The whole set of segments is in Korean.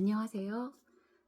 안녕하세요.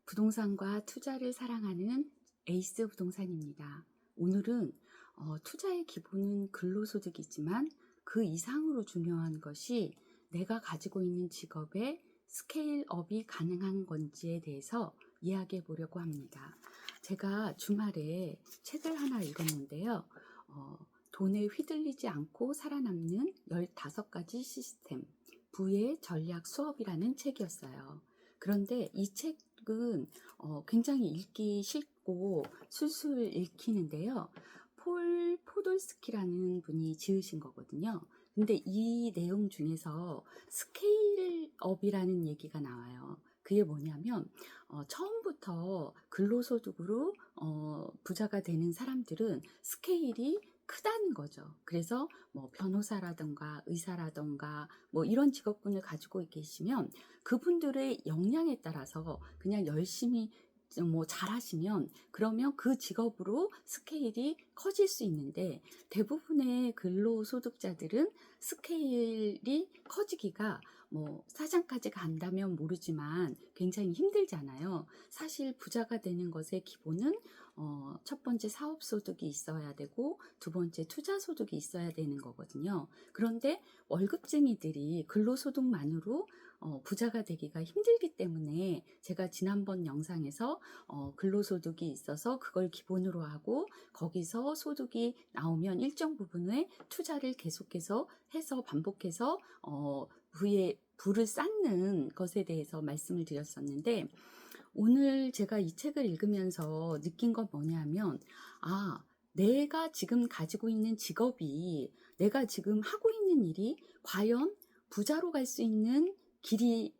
부동산과 투자를 사랑하는 에이스 부동산입니다. 오늘은 어, 투자의 기본은 근로소득이지만 그 이상으로 중요한 것이 내가 가지고 있는 직업의 스케일업이 가능한 건지에 대해서 이야기해 보려고 합니다. 제가 주말에 책을 하나 읽었는데요. 어, 돈에 휘둘리지 않고 살아남는 15가지 시스템, 부의 전략 수업이라는 책이었어요. 그런데 이 책은 어, 굉장히 읽기 쉽고 술술 읽히는데요. 폴 포돌스키라는 분이 지으신 거거든요. 근데 이 내용 중에서 스케일업이라는 얘기가 나와요. 그게 뭐냐면 어, 처음부터 근로소득으로 어, 부자가 되는 사람들은 스케일이 크다는 거죠. 그래서 뭐 변호사라던가 의사라던가 뭐 이런 직업군을 가지고 계시면 그분들의 역량에 따라서 그냥 열심히 뭐 잘하시면 그러면 그 직업으로 스케일이 커질 수 있는데 대부분의 근로소득자들은 스케일이 커지기가 뭐 사장까지 간다면 모르지만 굉장히 힘들잖아요. 사실 부자가 되는 것의 기본은 어, 첫 번째 사업 소득이 있어야 되고 두 번째 투자 소득이 있어야 되는 거거든요. 그런데 월급쟁이들이 근로소득만으로 어, 부자가 되기가 힘들기 때문에 제가 지난번 영상에서 어, 근로소득이 있어서 그걸 기본으로 하고 거기서 소득이 나오면 일정 부분의 투자를 계속해서 해서 반복해서 어, 부에 부를 쌓는 것에 대해서 말씀을 드렸었는데 오늘 제가 이 책을 읽으면서 느낀 건 뭐냐면 아 내가 지금 가지고 있는 직업이 내가 지금 하고 있는 일이 과연 부자로 갈 수 있는 길이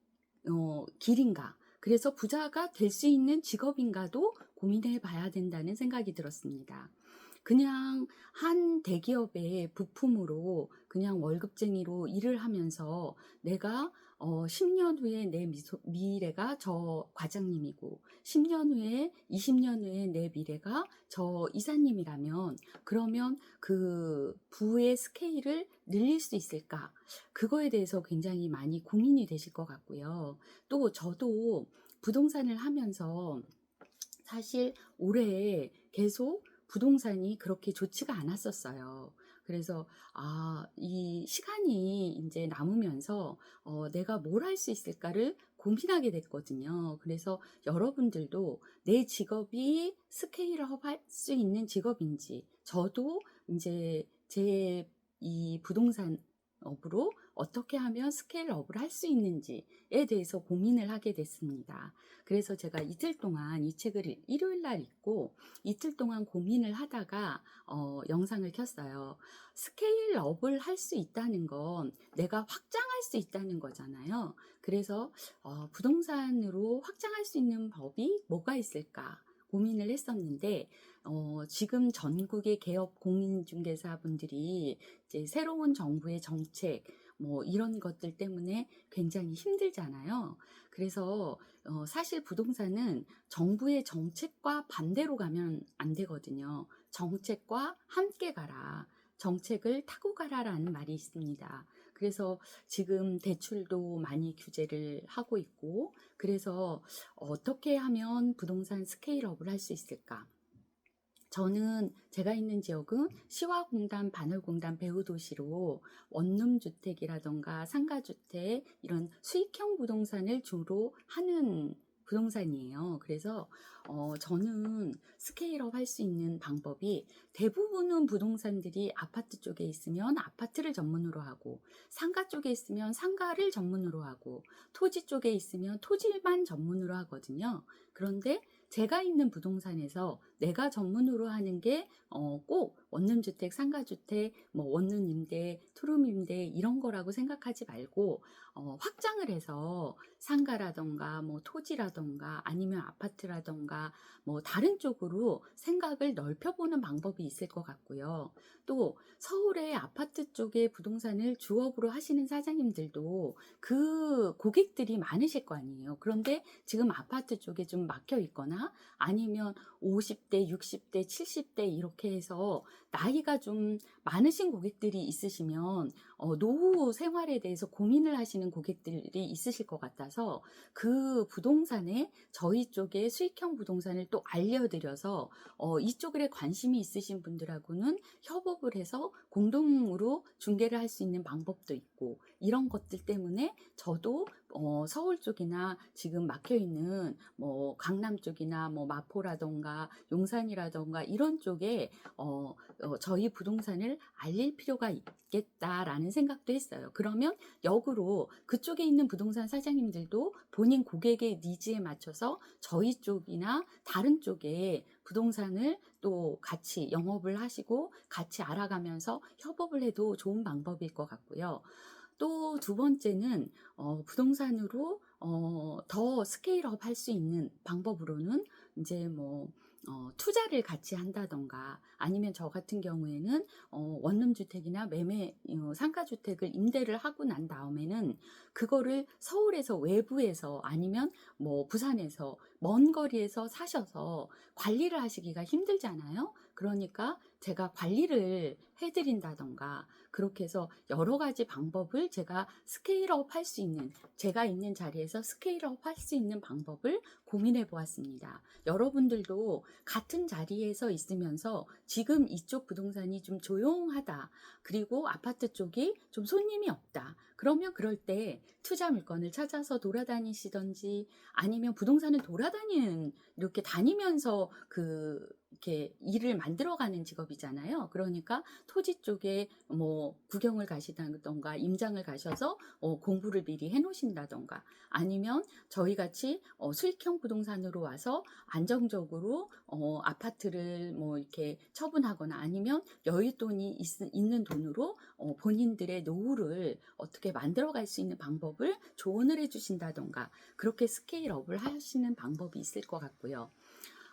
어, 길인가? 그래서 부자가 될 수 있는 직업인가도 고민해 봐야 된다는 생각이 들었습니다. 그냥 한 대기업의 부품으로 그냥 월급쟁이로 일을 하면서 내가 어 10년 후에 내 미소, 미래가 저 과장님이고 10년 후에 20년 후에 내 미래가 저 이사님이라면 그러면 그 부의 스케일을 늘릴 수 있을까? 그거에 대해서 굉장히 많이 고민이 되실 것 같고요. 또 저도 부동산을 하면서 사실 올해 계속 부동산이 그렇게 좋지가 않았었어요. 그래서 아, 이 시간이 이제 남으면서 어, 내가 뭘 할 수 있을까를 고민하게 됐거든요. 그래서 여러분들도 내 직업이 스케일업 할 수 있는 직업인지 저도 이제 제 이 부동산 업으로 어떻게 하면 스케일업을 할 수 있는지에 대해서 고민을 하게 됐습니다. 그래서 제가 이틀 동안 이 책을 일요일 날 읽고 이틀 동안 고민을 하다가 어, 영상을 켰어요. 스케일업을 할 수 있다는 건 내가 확장할 수 있다는 거잖아요. 그래서 어, 부동산으로 확장할 수 있는 법이 뭐가 있을까? 고민을 했었는데 어, 지금 전국의 개업 공인중개사 분들이 이제 새로운 정부의 정책 뭐 이런 것들 때문에 굉장히 힘들잖아요. 그래서 어, 사실 부동산은 정부의 정책과 반대로 가면 안 되거든요. 정책과 함께 가라. 정책을 타고 가라라는 말이 있습니다. 그래서 지금 대출도 많이 규제를 하고 있고, 그래서 어떻게 하면 부동산 스케일업을 할 수 있을까? 저는 제가 있는 지역은 시화공단, 반월공단 배후도시로 원룸주택이라던가 상가주택 이런 수익형 부동산을 주로 하는 부동산이에요. 그래서 어, 저는 스케일업 할 수 있는 방법이 대부분은 부동산들이 아파트 쪽에 있으면 아파트를 전문으로 하고 상가 쪽에 있으면 상가를 전문으로 하고 토지 쪽에 있으면 토지만 전문으로 하거든요. 그런데 제가 있는 부동산에서 내가 전문으로 하는 게 어, 꼭 원룸주택, 상가주택, 뭐 원룸 임대, 투룸 임대 이런 거라고 생각하지 말고 어, 확장을 해서 상가라던가 뭐 토지라던가 아니면 아파트라던가 뭐 다른 쪽으로 생각을 넓혀보는 방법이 있을 것 같고요. 또 서울의 아파트 쪽에 부동산을 주업으로 하시는 사장님들도 그 고객들이 많으실 거 아니에요. 그런데 지금 아파트 쪽에 좀 막혀 있거나 아니면 50대, 60대, 70대 이렇게 해서 나이가 좀 많으신 고객들이 있으시면 어, 노후 생활에 대해서 고민을 하시는 고객들이 있으실 것 같아서 그 부동산에 저희 쪽에 수익형 부동산을 또 알려드려서 어, 이쪽에 관심이 있으신 분들하고는 협업을 해서 공동으로 중개를 할 수 있는 방법도 있고 이런 것들 때문에 저도 어, 서울 쪽이나 지금 막혀 있는 뭐 강남 쪽이나 뭐 마포라던가 용산이라던가 이런 쪽에 어, 어, 저희 부동산을 알릴 필요가 있겠다라는 생각도 했어요. 그러면 역으로 그쪽에 있는 부동산 사장님들도 본인 고객의 니즈에 맞춰서 저희 쪽이나 다른 쪽에 부동산을 또 같이 영업을 하시고 같이 알아가면서 협업을 해도 좋은 방법일 것 같고요. 또 두 번째는 어, 부동산으로 어, 더 스케일업 할 수 있는 방법으로는 이제 뭐 어, 투자를 같이 한다던가 아니면 저 같은 경우에는 어, 원룸 주택이나 매매 어, 상가 주택을 임대를 하고 난 다음에는 그거를 서울에서 외부에서 아니면 뭐 부산에서 먼 거리에서 사셔서 관리를 하시기가 힘들잖아요. 그러니까 제가 관리를 해드린다던가 그렇게 해서 여러 가지 방법을 제가 스케일업 할 수 있는 제가 있는 자리에서 스케일업 할 수 있는 방법을 고민해 보았습니다. 여러분들도 같은 자리에서 있으면서 지금 이쪽 부동산이 좀 조용하다. 그리고 아파트 쪽이 좀 손님이 없다. 그러면 그럴 때 투자 물건을 찾아서 돌아다니시던지 아니면 부동산을 돌아다니는 이렇게 다니면서 그 이렇게 일을 만들어가는 직업이잖아요. 그러니까 토지 쪽에 뭐 구경을 가시다던가 임장을 가셔서 어, 공부를 미리 해놓으신다던가 아니면 저희 같이 어, 수익형 부동산으로 와서 안정적으로 어, 아파트를 뭐 이렇게 처분하거나 아니면 여윳돈이 있, 있는 돈으로 어, 본인들의 노후를 어떻게 만들어갈 수 있는 방법을 조언을 해주신다던가 그렇게 스케일업을 하시는 방법이 있을 것 같고요.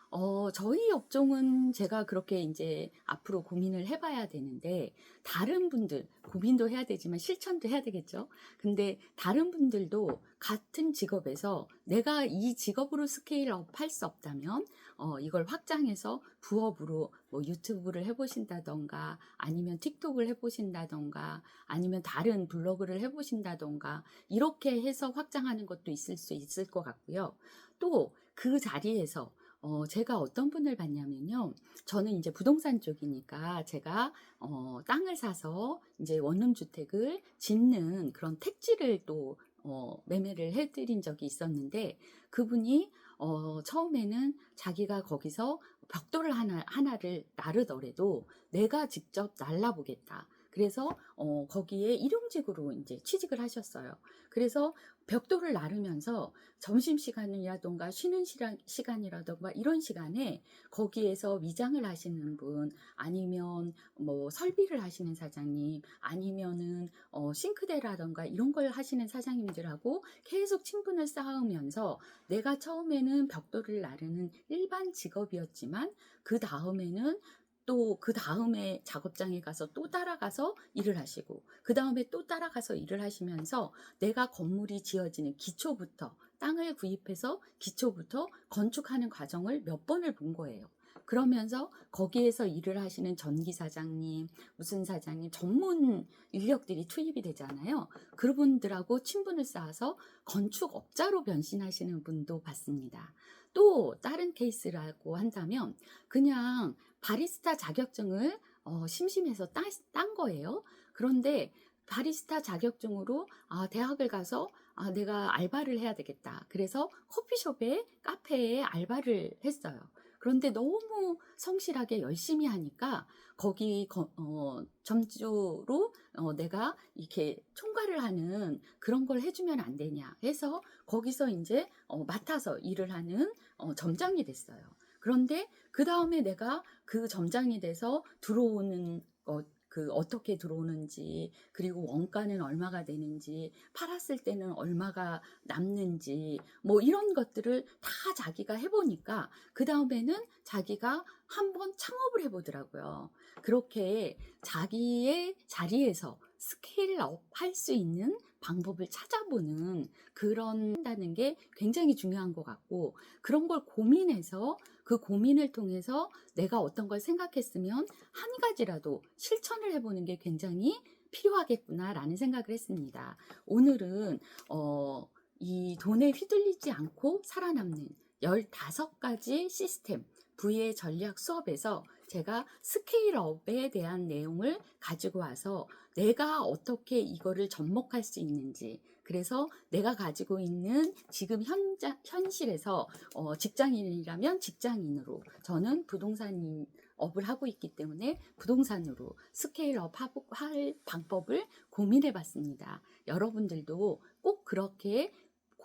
어, 저희 업종은 제가 그렇게 이제 앞으로 고민을 해봐야 되는데, 다른 분들, 고민도 해야 되지만 실천도 해야 되겠죠? 근데 다른 분들도 같은 직업에서 내가 이 직업으로 스케일업 할 수 없다면, 어, 이걸 확장해서 부업으로 뭐 유튜브를 해보신다던가, 아니면 틱톡을 해보신다던가, 아니면 다른 블로그를 해보신다던가, 이렇게 해서 확장하는 것도 있을 수 있을 것 같고요. 또 그 자리에서 어, 제가 어떤 분을 봤냐면요. 저는 이제 부동산 쪽이니까 제가 어, 땅을 사서 이제 원룸 주택을 짓는 그런 택지를 또 어, 매매를 해드린 적이 있었는데 그분이 어, 처음에는 자기가 거기서 벽돌을 하나, 하나를 나르더라도 내가 직접 날라보겠다. 그래서 어, 거기에 일용직으로 이제 취직을 하셨어요. 그래서 벽돌을 나르면서 점심시간이라던가 쉬는 시간, 시간이라던가 이런 시간에 거기에서 위장을 하시는 분 아니면 뭐 설비를 하시는 사장님 아니면은 어, 싱크대라던가 이런 걸 하시는 사장님들하고 계속 친분을 쌓으면서 내가 처음에는 벽돌을 나르는 일반 직업이었지만 그 다음에는 또 그 다음에 작업장에 가서 또 따라가서 일을 하시고 그 다음에 또 따라가서 일을 하시면서 내가 건물이 지어지는 기초부터 땅을 구입해서 기초부터 건축하는 과정을 몇 번을 본 거예요. 그러면서 거기에서 일을 하시는 전기 사장님, 무슨 사장님, 전문 인력들이 투입이 되잖아요. 그분들하고 친분을 쌓아서 건축업자로 변신하시는 분도 봤습니다. 또 다른 케이스라고 한다면 그냥 바리스타 자격증을 어, 심심해서 따, 딴 거예요. 그런데 바리스타 자격증으로 아, 대학을 가서 아, 내가 알바를 해야 되겠다. 그래서 커피숍에 카페에 알바를 했어요. 그런데 너무 성실하게 열심히 하니까 거기 거, 어, 점주로 어, 내가 이렇게 총괄을 하는 그런 걸 해주면 안 되냐 해서 거기서 이제 어, 맡아서 일을 하는 어, 점장이 됐어요. 그런데 그 다음에 내가 그 점장이 돼서 들어오는 것, 그 어떻게 들어오는지 그리고 원가는 얼마가 되는지 팔았을 때는 얼마가 남는지 뭐 이런 것들을 다 자기가 해보니까 그 다음에는 자기가 한번 창업을 해보더라고요. 그렇게 자기의 자리에서 스케일업 할 수 있는 방법을 찾아보는 그런 한다는 게 굉장히 중요한 것 같고 그런 걸 고민해서 그 고민을 통해서 내가 어떤 걸 생각했으면 한 가지라도 실천을 해보는 게 굉장히 필요하겠구나라는 생각을 했습니다. 오늘은 어, 이 돈에 휘둘리지 않고 살아남는 15가지 시스템 부의 전략 수업에서 제가 스케일업에 대한 내용을 가지고 와서 내가 어떻게 이거를 접목할 수 있는지 그래서 내가 가지고 있는 지금 현자, 현실에서 어, 직장인이라면 직장인으로 저는 부동산 업을 하고 있기 때문에 부동산으로 스케일업 할 방법을 고민해 봤습니다. 여러분들도 꼭 그렇게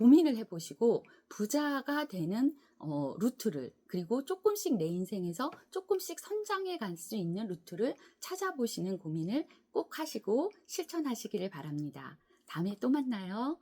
고민을 해보시고 부자가 되는 어, 루트를 그리고 조금씩 내 인생에서 조금씩 성장해 갈 수 있는 루트를 찾아보시는 고민을 꼭 하시고 실천하시기를 바랍니다. 다음에 또 만나요.